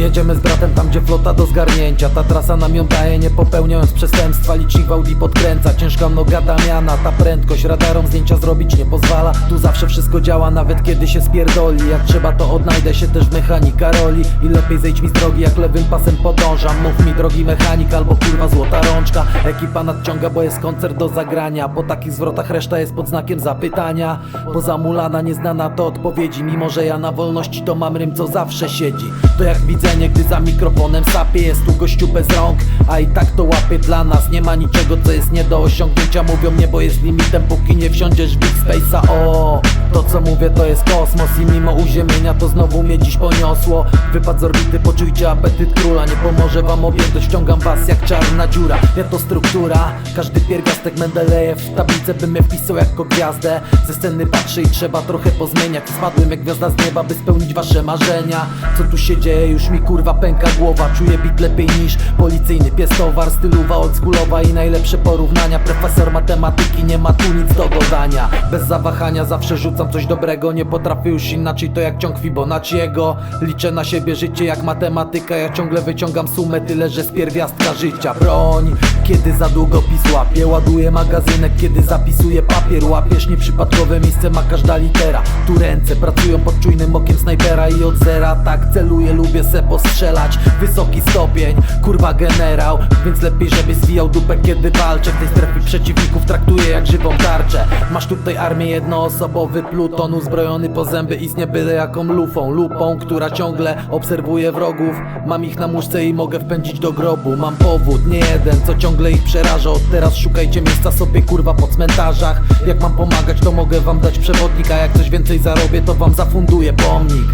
Jedziemy z bratem tam gdzie flota do zgarnięcia. Ta trasa nam ją daje nie popełniając przestępstwa. Licznik w Audi podkręca, ciężka mnoga Damiana. Ta prędkość radarom zdjęcia zrobić nie pozwala. Tu zawsze wszystko działa nawet kiedy się spierdoli. Jak trzeba to odnajdę się też w mechanika roli. I lepiej zejdź mi z drogi jak lewym pasem podążam. Mów mi drogi mechanik albo kurwa złota rączka. Ekipa nadciąga bo jest koncert do zagrania. Po takich zwrotach reszta jest pod znakiem zapytania. Pozamulana, nieznana to odpowiedzi. Mimo, że ja na wolności to mam rym, co zawsze siedzi. To jak widzenie, gdy za mikrofonem sapie Jest tu gościu bez rąk, a i tak to łapie dla nas Nie ma niczego, co jest nie do osiągnięcia. Mówią mnie, bo jest limitem, póki nie wsiądziesz w Big Space'a. O, to co mówię to jest kosmos. I mimo uziemienia to znowu mnie dziś poniosło. Wypad z orbity, poczujcie apetyt króla. Nie pomoże wam objętość, wciągam was jak czarna dziura. Ja to struktura, każdy pierwiastek Mendelejew W tablicę bym mnie wpisał jako gwiazdę. Ze sceny patrzy i trzeba trochę pozmieniać. Spadłem jak gwiazda z nieba, by spełnić wasze marzenia. Co tu się dzieje, już mi kurwa pęka głowa Czuję bit lepiej niż policyjny pies towar Stylowa, oldschoolowa i najlepsze porównania. Profesor matematyki, nie ma tu nic do dodania. Bez zawahania zawsze rzucam coś dobrego. Nie potrafię już inaczej, to jak ciąg Fibonacciego. Liczę na siebie życie jak matematyka. Ja ciągle wyciągam sumę, tyle że z pierwiastka życia. Broń, kiedy za długopis łapię Ładuję magazynek, kiedy zapisuję papier. Łapiesz nieprzypadkowe miejsce ma każda litera. Tu ręce pracują pod czujnym okiem snajpera I od zera tak celuję, lubię se postrzelać. Wysoki stopień, kurwa generał Więc lepiej żebyś zwijał dupę kiedy walczę. W tej strefie przeciwników traktuję jak żywą tarczę. Masz tutaj armię jednoosobowy pluton Uzbrojony po zęby i z niebyle jaką lufą. Lupą, która ciągle obserwuje wrogów. Mam ich na muszce i mogę wpędzić do grobu. Mam powód, nie jeden, co ciągle ich przeraża. Od teraz szukajcie miejsca sobie kurwa po cmentarzach. Jak mam pomagać to mogę wam dać przewodnik A jak coś więcej zarobię to wam zafunduję pomnik